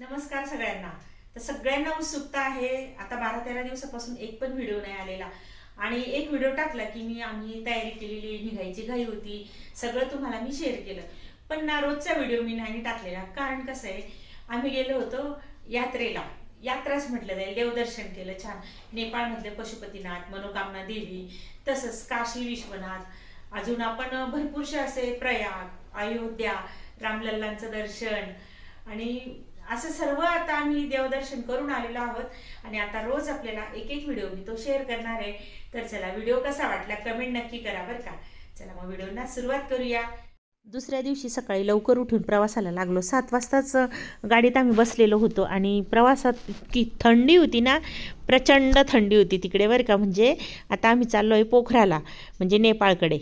नमस्कार सगळ्यांना. तर सगळ्यांना उत्सुकता आहे. आता बारा तेरा दिवसापासून एक पण व्हिडिओ नाही आलेला. आणि एक व्हिडिओ टाकला की मी आम्ही तयारी केलेली निघायची घाई होती. सगळं तुम्हाला मी शेअर केलं. पण ना रोजचा व्हिडिओ मी नाही टाकलेला. कारण कसं आहे आम्ही गेलो होतो यात्रेला. यात्राच म्हटलं जाईल. देवदर्शन केलं छान. नेपाळमधले पशुपतीनाथ मनोकामना देवी तसंच काशी विश्वनाथ. अजून आपण भरपूरसे असे प्रयाग अयोध्या रामलल्लांचं दर्शन आणि असं सर्व आता आम्ही देवदर्शन करून आलेलो आहोत. आणि आता रोज आपल्याला एक एक व्हिडिओ मी तो शेअर करणार आहे. तर चला व्हिडिओ कसा वाटला कमेंट नक्की करा बरं का. चला मग व्हिडिओना सुरुवात करूया. दुसऱ्या दिवशी सकाळी लवकर उठून प्रवासाला लागलो. सात वाजताच गाडीत आम्ही बसलेलो होतो आणि प्रवासात इतकी थंडी होती ना प्रचंड थंडी होती तिकडे बरं का. म्हणजे आता आम्ही चाललो आहे पोखराला म्हणजे नेपाळकडे.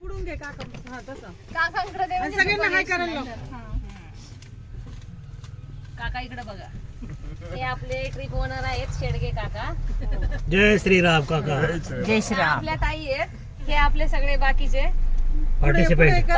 पुढून घे काका. हा तसं. काकांकडे दे आणि सगळ्यांना हाय करायला. काका इकडे बघा. हे आपले ट्रिप ओनर आहेत शेडगे काका. जय श्रीराम काका. जय ह्या आपल्या ताई आहेत. हे आपले सगळे बाकीचे. पार्टिसिपेंट.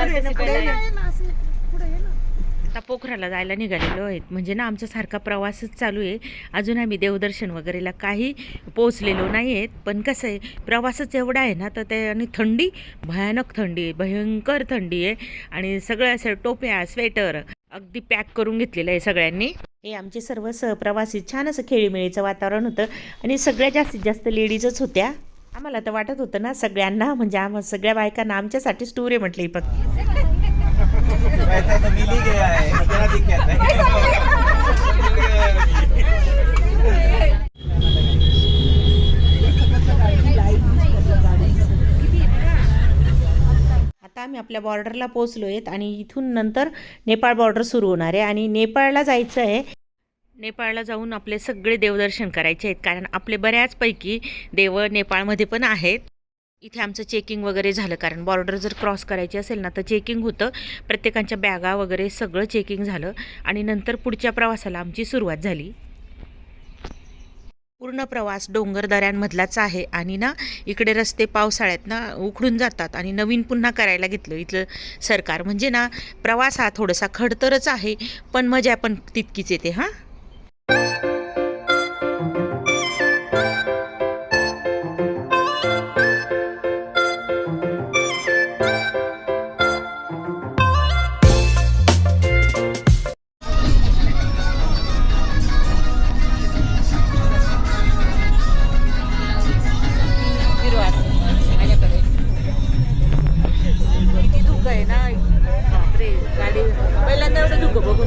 आता पोखराला जायला निघालेलो आहेत. म्हणजे ना आमचा सारखा प्रवासच चालू आहे. अजून आम्ही देवदर्शन वगैरेला काही पोचलेलो नाही आहेत पण कसं आहे प्रवासच एवढा आहे ना तर ते आणि थंडी भयानक थंडी आहे भयंकर थंडी आहे. आणि सगळं असं टोप्या स्वेटर अगदी पॅक करून घेतलेलं आहे सगळ्यांनी. हे आमचे सर्व सहप्रवासी छान असं खेळीमेळीचं वातावरण होतं आणि सगळ्यात जास्तीत जास्त लेडीजच होत्या. आम्हाला तर वाटत होतं ना सगळ्यांना म्हणजे आम्हा सगळ्या बायकांना आमच्यासाठीच टूर आहे म्हटलं ही फक्त पैसा तो मिल ही गया है क्या दिक्कत है आता आम्ही आपल्या बॉर्डरला पोचलो आहेत आणि इथून नंतर नेपाळ बॉर्डर सुरू होणार आहे आणि नेपाळला जायचं आहे. नेपाळला जाऊन आपले सगळे देवदर्शन करायचे आहेत कारण आपले बऱ्याचपैकी देव नेपाळमध्ये पण आहेत. इथे आमचं चेकिंग वगैरे झालं कारण बॉर्डर जर क्रॉस करायची असेल ना तर चेकिंग होतं. प्रत्येकांच्या बॅगा वगैरे सगळं चेकिंग झालं आणि नंतर पुढच्या प्रवासाला आमची सुरुवात झाली. पूर्ण प्रवास डोंगर दऱ्यांमधलाच आहे. आणि ना इकडे रस्ते पावसाळ्यात ना उखडून जातात. आणि नवीन पुन्हा करायला घेतलं. इथलं सरकार म्हणजे ना प्रवास हा थोडासा खडतरच आहे. पण मजा पण तितकीच येते हां?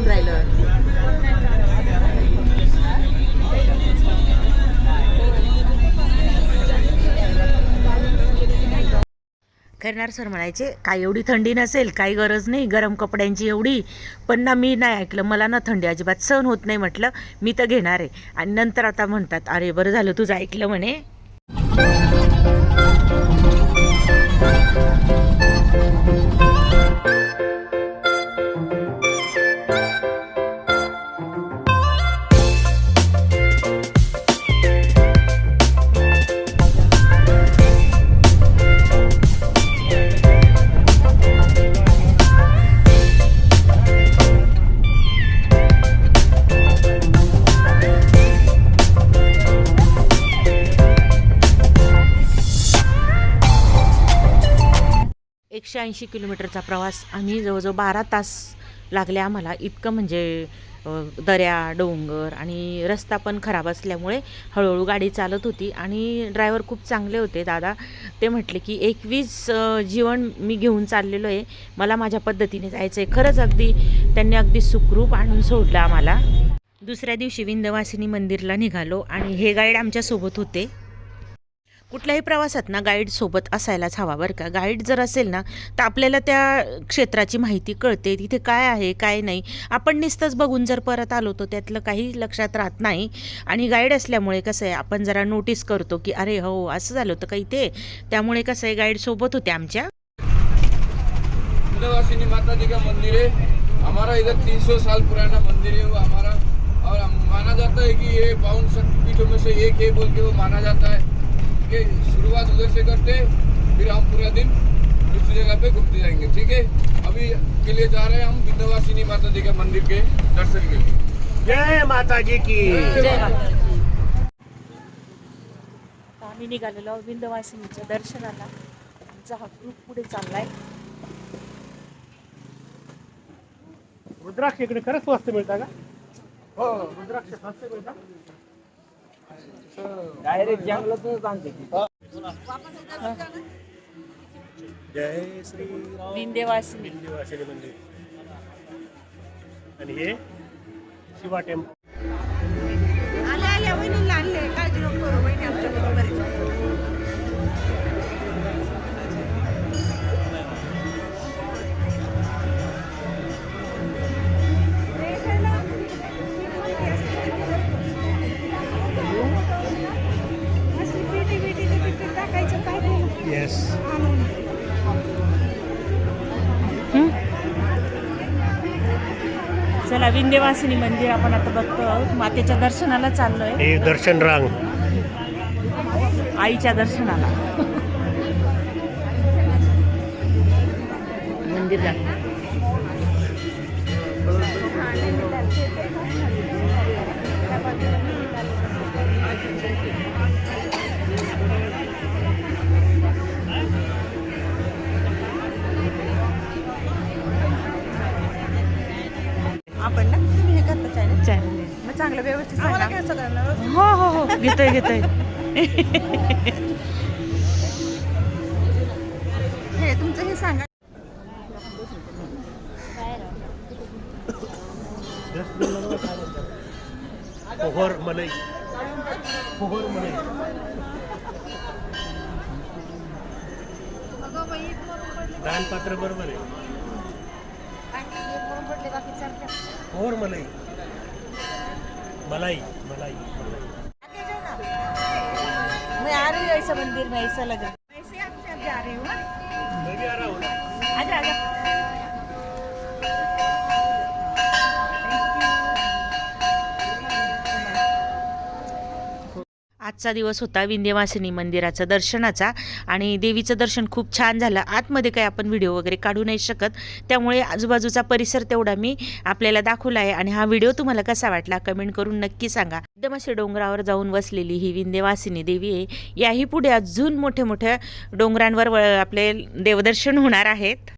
होऊन राहिलं करणार सर म्हणायचे काय एवढी थंडी नसेल काही गरज नाही गरम कपड्यांची एवढी. पण ना मी नाही ऐकलं मला ना थंडी अजिबात सहन होत नाही म्हटलं मी तर घेणार आहे. आणि नंतर आता म्हणतात अरे बरं झालं तुझं ऐकलं म्हणे. एकशे ऐंशी किलोमीटरचा प्रवास. आम्ही जवळजवळ बारा तास लागले आम्हाला. इतकं म्हणजे दऱ्या डोंगर आणि रस्ता पण खराब असल्यामुळे हळूहळू गाडी चालत होती आणि ड्रायव्हर खूप चांगले होते. दादा ते म्हटले की एकवीस जीवन मी घेऊन चाललेलो आहे. मला माझ्या पद्धतीने जायचं आहे खरंच अगदी त्यांनी अगदी सुखरूप आणून सोडलं आम्हाला. दुसऱ्या दिवशी विंध्यवासिनी मंदिरला निघालो आणि हे गाईड आमच्यासोबत होते. कुठल्याही प्रवासात ना गाईड सोबत असायलाच हवा बरं का. गाईड जर असेल ना तर आपल्याला त्या क्षेत्राची माहिती कळते तिथे काय आहे काय नाही. आपण निस्तच बघून जर परत आलो तर त्यातलं काही लक्षात राहत नाही. आणि गाईड असल्यामुळे कसं आहे आपण जरा नोटीस करतो की अरे हो असं झालं होतं काही ते त्यामुळे कसं आहे गाईड सोबत होते आमच्या. माता जी का मंदिर? है हमारा इधर 300 साल पुराना मंदिर है वो हमारा। और माना जाता है कि ये बावन शक्तिपीठों में से एक है बोल के वो माना जाता है। कि शुरुआत उधर से करते फिर हम पूरा दिन दूसरी जगह पे घूमते जाएंगे ठीक है? अभी के लिए जा रहे हैं हम विंध्यवासिनी माता जी के मंदिर के दर्शन के लिए। जय माता जी की। जय माता दी. आता आम्ही निघालेलो विंध्यवासिनीच्या दर्शनाला. आमचा हा ग्रुप पुढे चाललाय. रुद्राक्ष इकडे खरंच स्वस्त मिळता का? हो. रुद्राक्ष स्वस्त मिळता? डायरेक्ट जंगलातूनच आणते जय श्री राम विंध्यवासिनी. विंध्यवासिनी मंदिर. आणि हे शिवा टेम्पल. आले आले वहिनीला. येस चला विंध्यवासिनी मंदिर आपण आता बघतो आहोत. मातेच्या दर्शनाला चाललोय. हे दर्शन रांग. आईच्या दर्शनाला. मंदिर आपण ना तुम्ही हे करता चॅनल चॅनल मग चांगलं व्यवस्थित सगळ्यांना हो हो हो. घेतोय घेतोय. हे तुमचं हे सांगा. पोहर मलाई. पोहर मलाई. दानपात्र बरोबर आहे. पोहर मलाई मलाई मलाई मैं आ रही हूँ ऐसा मंदिर में ऐसा लगा ऐसे आप आप जा रही हो ना मैं भी आ रहा हूँ ना आजा आजा आजचा दिवस होता विंध्यवासिनी मंदिराचा दर्शनाचा आणि देवीचं दर्शन खूप छान झालं. आतमध्ये काही आपण व्हिडिओ वगैरे काढू नाही शकत. त्यामुळे आजूबाजूचा परिसर तेवढा मी आपल्याला दाखवला आहे आणि हा व्हिडिओ तुम्हाला कसा वाटला कमेंट करून नक्की सांगा. एकदम असे डोंगरावर जाऊन बसलेली ही विंध्यवासिनी देवी आहे. याही पुढे अजून मोठ्या मोठ्या डोंगरांवर व- आपले देवदर्शन होणार आहेत.